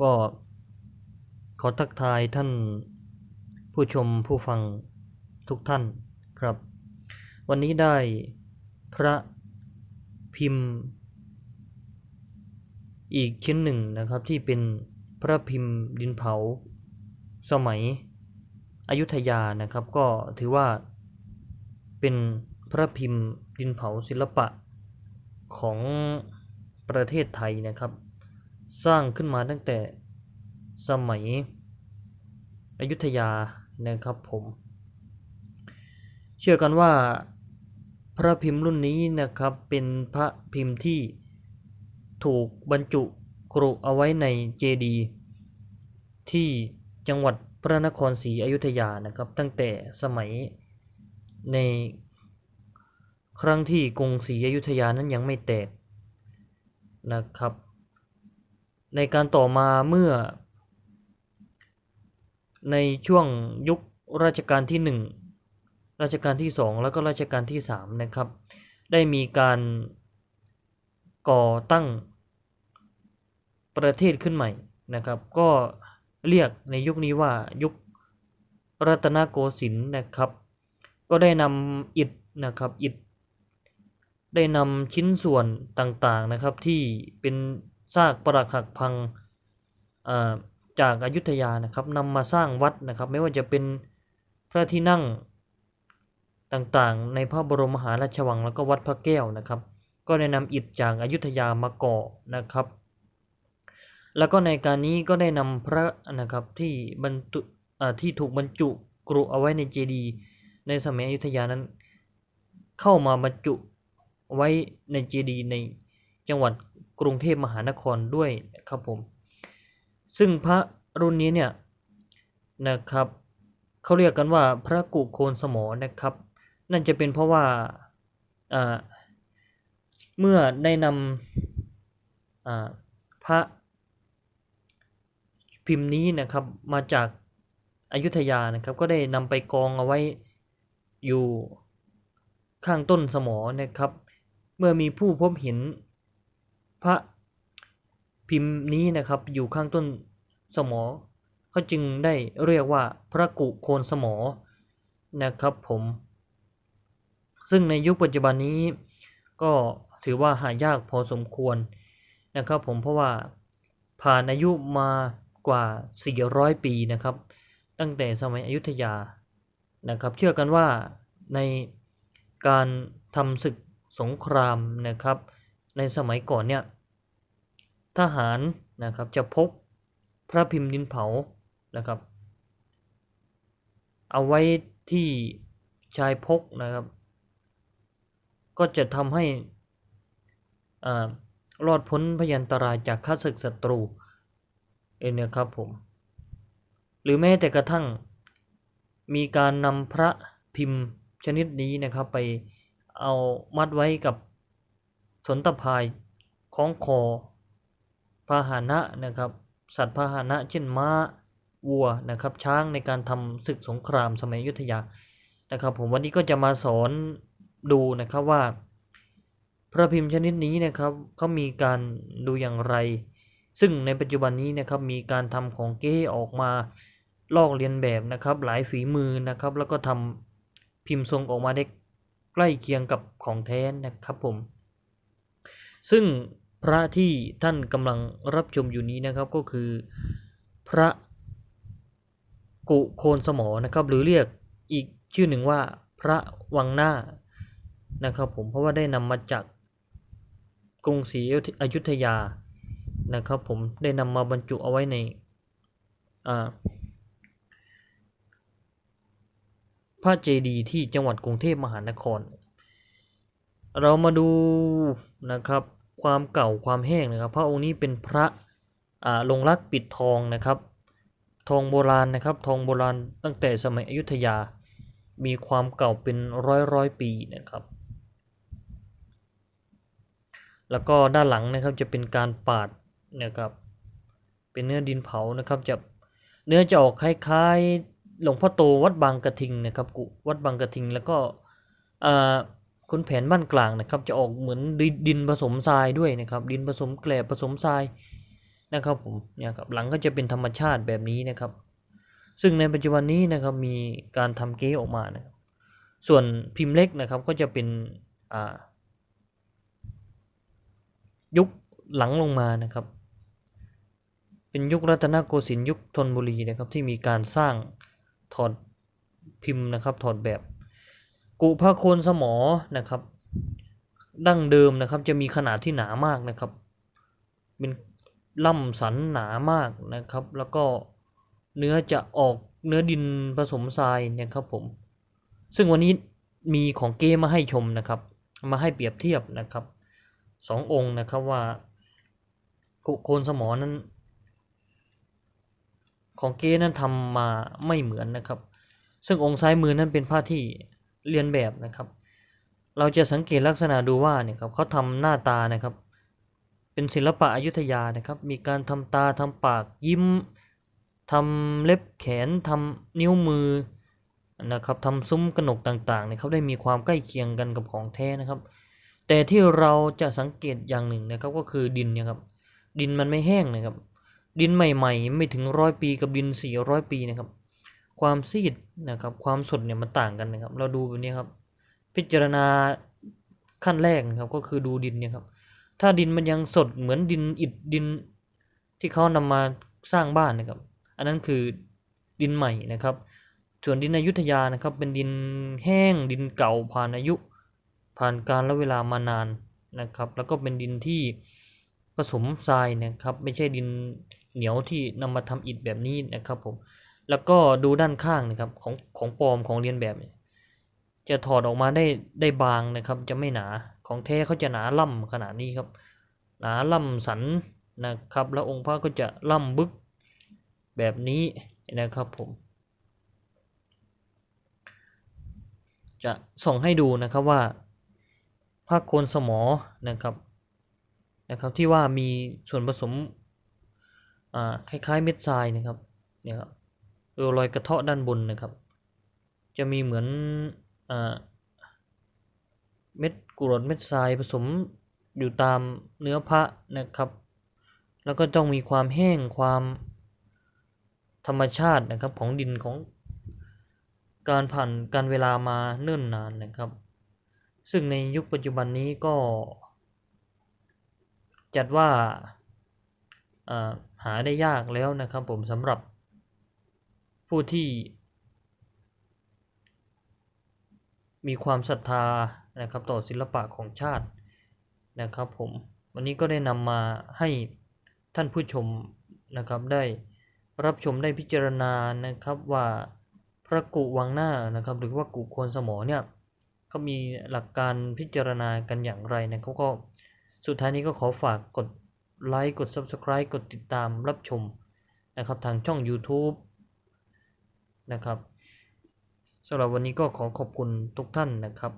ก็ขอทักทายท่านผู้ชมผู้ฟังทุกท่านครับ วันนี้ได้พระพิมพ์ อีกชิ้นหนึ่งนะครับที่เป็นพระพิมพ์ดินเผา สมัยอยุธยานะครับ ก็ถือว่าเป็นพระพิมพ์ดินเผาศิลปะของประเทศไทยนะครับ สร้างขึ้นมาตั้งแต่สมัยอยุธยานะครับผม เชื่อกันว่าพระพิมพ์รุ่นนี้นะครับเป็นพระพิมพ์ที่ถูกบรรจุกรุเอาไว้ในเจดีย์ที่จังหวัดพระนครศรีอยุธยานะครับ ตั้งแต่สมัยในครั้งที่กรุงศรีอยุธยานั้นยังไม่แตกนะครับ ในการต่อมาเมื่อ ในช่วงยุคราชการที่ 1 ราชการที่ 2 แล้วก็ราชการที่ 3 นะครับ ได้มีการก่อตั้งประเทศขึ้นใหม่นะครับ ก็เรียกในยุคนี้ว่ายุครัตนโกสินทร์นะครับ ก็ได้นำอิฐนะครับอิฐได้นำชิ้นส่วนต่างๆนะครับที่เป็น ซากปรักหักพังจากอายุทยานะครับนำมาสร้างวัดนะครับ ไม่ว่าจะเป็นพระที่นั่งต่างๆ ในพระบรมมหาราชวังแล้วก็วัดพระแก้วนะครับ ก็ได้นำอิฐจากอายุทยามาก่อนะครับ แล้วก็ในการนี้ก็ได้นำพระนะครับที่บรรจุที่ถูกบรรจุกรุเอาไว้ในเจดีย์ในสมัยอยุธยานั้น เข้ามาบรรจุไว้ในเจดีย์ในจังหวัด กรุงเทพมหานครด้วยนะครับผมซึ่งพระรุ่นนี้เนี่ยนะครับเขาเรียกกันว่าพระกุโคนสมอนะครับ นั่นจะเป็นเพราะว่าเมื่อได้นำพระพิมพ์นี้นะครับมาจากอายุทยานะครับ ก็ได้นำไปกองเอาไว้อยู่ข้างต้นสมอนะครับ เมื่อมีผู้พบเห็น พระพิมพ์นี้นะครับอยู่ข้างต้นสมอเขาจึงได้เรียกว่าพระกุโคนสมอนะครับผม ซึ่งในยุคปัจจุบันนี้ก็ถือว่าหายากพอสมควรนะครับผมเพราะว่าผ่านอายุมากว่า 400 ปีนะครับ ตั้งแต่สมัยอยุธยานะครับ เชื่อกันว่าในการทำศึกสงครามนะครับ ในสมัยก่อนเนี่ยทหารนะครับจะพกพระพิมพ์ดินเผานะครับ เอาไว้ที่ชายพกนะครับ ก็จะทำให้อ่ารอดพ้นพยันตรายจากข้าศึกศัตรูเองนะครับผม หรือแม้แต่กระทั่งมีการนำพระพิมพ์ชนิดนี้นะครับไปเอามัดไว้กับ สนตะพายคล้องคอพาหนะนะครับ สัตว์พาหนะเช่นม้าวัวนะครับ ช้างในการทำศึกสงครามสมัยยุทธยานะครับ ผมวันนี้ก็จะมาสอนดูนะครับว่า พระพิมพ์ชนิดนี้นะครับเขามีการดูอย่างไร ซึ่งในปัจจุบันนี้นะครับมีการทำของเก้ออกมาลอกเลียนแบบนะครับ หลายฝีมือนะครับ แล้วก็ทำพิมพ์ทรงออกมาได้ใกล้เคียงกับของแท้นะครับผม ซึ่งพระที่ท่านกำลังรับชมอยู่นี้นะครับก็คือพระกุโคนสมอนะครับ หรือเรียกอีกชื่อหนึ่งว่าพระวังหน้านะครับ ผมเพราะว่าได้นำมาจากกรุงศรีอยุธยานะครับ ผมได้นำมาบรรจุเอาไว้ในพระเจดีย์ที่จังหวัดกรุงเทพมหานคร เรามาดู นะครับ ความเก่าความแห้งนะครับ พระองค์นี้เป็นพระอ่าลงรักปิดทองนะครับ ทองโบราณนะครับ ทองโบราณตั้งแต่สมัยอยุธยา มีความเก่าเป็นร้อยร้อยปีนะครับ แล้วก็ด้านหลังนะครับจะเป็นการปาดนะครับ เป็นเนื้อดินเผานะครับจะเนื้อจะออกคล้ายๆหลวงพ่อโตวัดบางกระทิงนะครับกุวัดบางกระทิงแล้วก็อ่า คุณแผนบ้านกลางนะครับ จะออกเหมือนดินผสมทรายด้วยนะครับ ดินผสมแกลบผสมทรายนะครับผมเนี่ยครับหลังก็จะเป็นธรรมชาติแบบนี้นะครับ ซึ่งในปัจจุบันนี้นะครับมีการทำเก๊ออกมานะครับส่วนพิมพ์เล็กนะครับก็จะเป็นอ่ายุคหลังลงมานะครับ เป็นยุครัตนโกสินทร์ยุคธนบุรีนะครับที่มีการสร้างถอดพิมพ์นะครับถอดแบบ กุพระโคนสมอนะครับ ดั้งเดิมนะครับ จะมีขนาดที่หนามากนะครับ เป็นล่ำสันหนามากนะครับ แล้วก็เนื้อจะออกเนื้อดินผสมทรายนะครับผม ซึ่งวันนี้มีของเก้มาให้ชมนะครับ มาให้เปรียบเทียบนะครับสององค์นะครับว่ากุโคนสมอนั้น ของเก้นั้นทำมาไม่เหมือนนะครับ ซึ่งองค์ซ้ายมือนั้นเป็นผ้าที่ เรียนแบบนะครับ เราจะสังเกตลักษณะดูว่าเนี่ยครับเขาทำหน้าตานะครับ เป็นศิลปะอยุธยานะครับ มีการทำตาทำปากยิ้มทำเล็บแขนทำนิ้วมือนะครับทำซุ้มกระหนกต่างๆเนี่ยเขาได้มีความใกล้เคียงกันกับของแท้นะครับ แต่ที่เราจะสังเกตอย่างหนึ่งนะครับก็คือดินเนี่ยครับดินมันไม่แห้งนะครับ ดินใหม่ ๆ ไม่ถึงร้อยปีกับดินสี่ร้อยปีนะครับ ความซีดนะครับความสดเนี่ยมันต่างกันนะครับ เราดูแบบนี้ครับ พิจารณาขั้นแรกนะครับก็คือดูดินเนี่ยครับ ถ้าดินมันยังสดเหมือนดินอิฐดินที่เขานำมาสร้างบ้านนะครับ อันนั้นคือดินใหม่นะครับ ส่วนดินอยุธยานะครับ เป็นดินแห้งดินเก่าผ่านอายุ ผ่านการและเวลามานานนะครับ แล้วก็เป็นดินที่ผสมทรายนะครับ ไม่ใช่ดินเหนียวที่นำมาทำอิฐแบบนี้นะครับผม แล้วก็ดูด้านข้างนะครับของของปลอมของเรียนแบบเนี่ยจะถอดออกมาได้ได้บางนะครับ จะไม่หนาของแท้เขาจะหนาล่ำขนาดนี้ครับ หนาล่ำสันนะครับ แล้วองค์พระก็จะล่ำบึกแบบนี้นะครับผม จะส่งให้ดูนะครับว่าผ้าโคนสมอนะครับนะครับที่ว่ามีส่วนผสมอ่าคล้ายๆเม็ดทรายนะครับเนี่ยครับ รอยกระเทาะด้านบนนะครับ จะมีเหมือนอเม็ดกรวดเม็ดทรายผสมอยู่ตามเนื้อพระนะครับ แล้วก็ต้องมีความแห้งความธรรมชาตินะครับของดินของการผ่านการเวลามาเนิ่นนานนะครับ ซึ่งในยุคปัจจุบันนี้ก็ จัดว่าอ่าหาได้ยากแล้วนะครับผมสำหรับ ผู้ที่ มีความศรัทธานะครับต่อศิลปะของชาตินะครับผมวันนี้ก็ได้นำมาให้ท่านผู้ชมนะครับได้รับชมได้พิจารณานะครับว่าพระกุวังหน้านะครับ หรือว่ากุโคนสมอเนี่ยเขามีหลักการพิจารณากันอย่างไรนะครับก็สุดท้ายนี้ก็ขอฝากกดไลค์กด Subscribe กดติดตามรับชมนะครับทางช่อง YouTube นะครับสำหรับวันนี้ก็ขอขอบคุณทุกท่านนะครับ